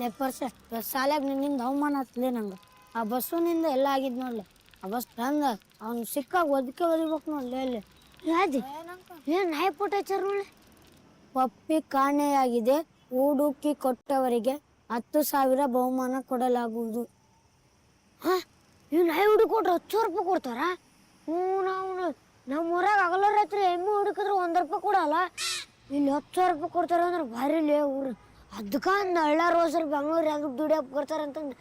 ಲೇ ಪರ್ಸ ಶಾಲ್ಯಾಗ ನಿನ್ನಿಂದ ಅವಮಾನ ಹತ್ಲೆ ನಂಗೆ. ಆ ಬಸ್ಸುನಿಂದ ಎಲ್ಲ ಆಗಿದ್ ನೋಡ್ಲಿ. ಆ ಬಸ್ ತಂದ ಅವ್ನು ಸಿಕ್ಕಾಗ ಒದಕ್ಕೆ ಒದಿಬೇಕು ನೋಡ್ಲಿ ಅಲ್ಲಿ ಯಾದಿ ಏನ್ ನಾಯಿ ಪುಟ ಹಚ್ಚಾರ ಒಪ್ಪಿ ಪಪ್ಪಿ ಕಾಣೆಯಾಗಿದೆ ಹೂಡುಕಿ ಕೊಟ್ಟವರಿಗೆ ಹತ್ತು ಸಾವಿರ ಬಹುಮಾನ ಕೊಡಲಾಗುವುದು. ಹಾ ಇವ್ ನಾಯಿ ಹುಡುಕೊಟ್ರೆ ಹತ್ತು ಸಾವಿರ ರೂಪಾಯಿ ಕೊಡ್ತಾರ? ಹ್ಞೂ ನಾವು ನಮ್ಮ ಊರಾಗ ಹಗಲ ರಾತ್ರಿ ಎಮ್ಮೆ ಹುಡುಕಿದ್ರೆ ಒಂದು ರೂಪಾಯಿ ಕೊಡಲ್ಲ. ಇಲ್ಲಿ ಹತ್ತು ಸಾವಿರ ರೂಪಾಯಿ ಕೊಡ್ತಾರ ಅಂದ್ರೆ ಭಾರಿ ಲೇ ಊರು. ಅದಕ್ಕೆ ನಳ್ಳ ರೋಸ್ ರೋಸರ್ ಬೆಂಗಳೂರು ಅದಕ್ಕೆ ದುಡಿಯಕ್ಕೆ ಬರ್ತಾರೆ ಅಂತಂದು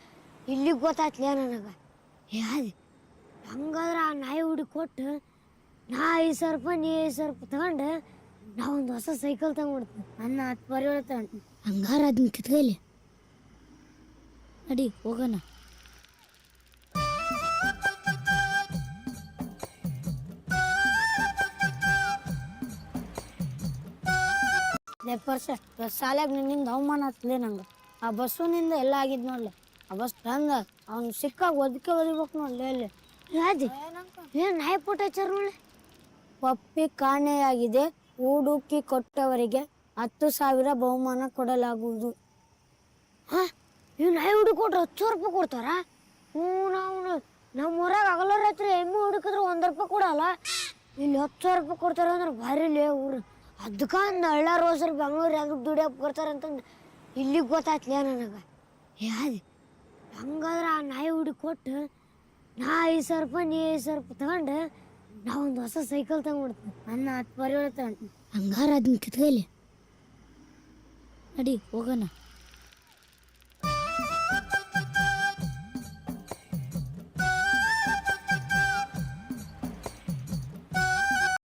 ಇಲ್ಲಿಗೆ ಗೊತ್ತಾಯ್ತಲೇ ನನಗೆ. ಏ ಹಂಗಾದ್ರೆ ಆ ನಾಯಿ ಹುಡುಗಿ ಕೊಟ್ಟು ನಾ ಐದು ಸಾವಿರ ರೂಪಾಯಿ ನೀ ಐದು ಸಾವಿರ ರೂಪಾಯಿ ತಗೊಂಡು ನಾ ಒಂದು ಹೊಸ ಸೈಕಲ್ ತಗೊಂಡ್ಬಿಡ್ತೀನಿ ಅನ್ನ ಹತ್ತು ಪರಿವರ್ತನೆ ಹಂಗಾರ ಅದನ್ನ ಕಿತ್ಕೈಲಿ ನಡಿ, ಹೋಗೋಣ. ಲೇ, ಪರ್ಸ ಶಾಲ್ಯಾಗ ನಿನ್ನಿಂದ ಅವಮಾನ ಹತ್ಲೆ ನಂಗೆ. ಆ ಬಸ್ಸುನಿಂದ ಎಲ್ಲ ಆಗಿದ್ ನೋಡ್ಲೆ. ಆ ಬಸ್ ತಂದ ಅವ್ನು ಸಿಕ್ಕಾಗ ಒದಕೆ ಒದಿಬೇಕು ನೋಡ್ಲೆ ಅಲ್ಲಿ ಯಾದಿ ಏನು ನಾಯಿ ಪುಟ ಪಪ್ಪಿ ಕಾಣೆಯಾಗಿದೆ ಹುಡುಕಿ ಕೊಟ್ಟವರಿಗೆ ಹತ್ತು ಸಾವಿರ ಬಹುಮಾನ ಕೊಡಲಾಗುವುದು. ಹಾ? ಇವ್ ನಾಯಿ ಹುಡುಕೊಟ್ರೆ ಹತ್ತು ಸಾವಿರ ರೂಪಾಯಿ ಕೊಡ್ತಾರ? ಹ್ಞೂ ನಾವು ನಮ್ಮ ಊರಾಗ ಹಗಲ ರಾತ್ರಿ ಎಮ್ಮೆ ಹುಡುಕಿದ್ರೆ ಒಂದು ರೂಪಾಯಿ ಕೊಡಲ್ಲ. ಇಲ್ಲಿ ಹತ್ತು ಸಾವಿರ ರೂಪಾಯಿ ಕೊಡ್ತಾರೆ ಅಂದ್ರೆ ಭಾರಿ ಲೇ, ಊರು. ಅದಕ್ಕೆ ನಳ್ಳ ರೋಸರ್ ಬೆಂಗಳೂರು ಅದಕ್ಕೆ ದುಡಿಯಕ್ಕೆ ಬರ್ತಾರೆ ಅಂತಂದು ಇಲ್ಲಿಗೆ ಗೊತ್ತಾಯ್ತಲೇ ನನಗೆ. ಯಾದು ಹಂಗಾದ್ರೆ ಆ ನಾಯಿ ಹುಡಿ ಕೊಟ್ಟು ನಾ ಐದು ಸಾವಿರ ರೂಪಾಯಿ ನೀ ಐದು ಸಾವಿರ ರೂಪಾಯಿ ತಗೊಂಡು ನಾ ಒಂದು ಹೊಸ ಸೈಕಲ್ ತಗೊಂಡ್ಬಿಡ್ತೀನಿ ನನ್ನ ಹತ್ತು ಪರಿವರ್ತ ತಗೊಂಡು ಹಂಗಾರ ಅದನ್ನ ಕಿತ್ಕೈಲಿ ನಡಿ, ಹೋಗೋಣ.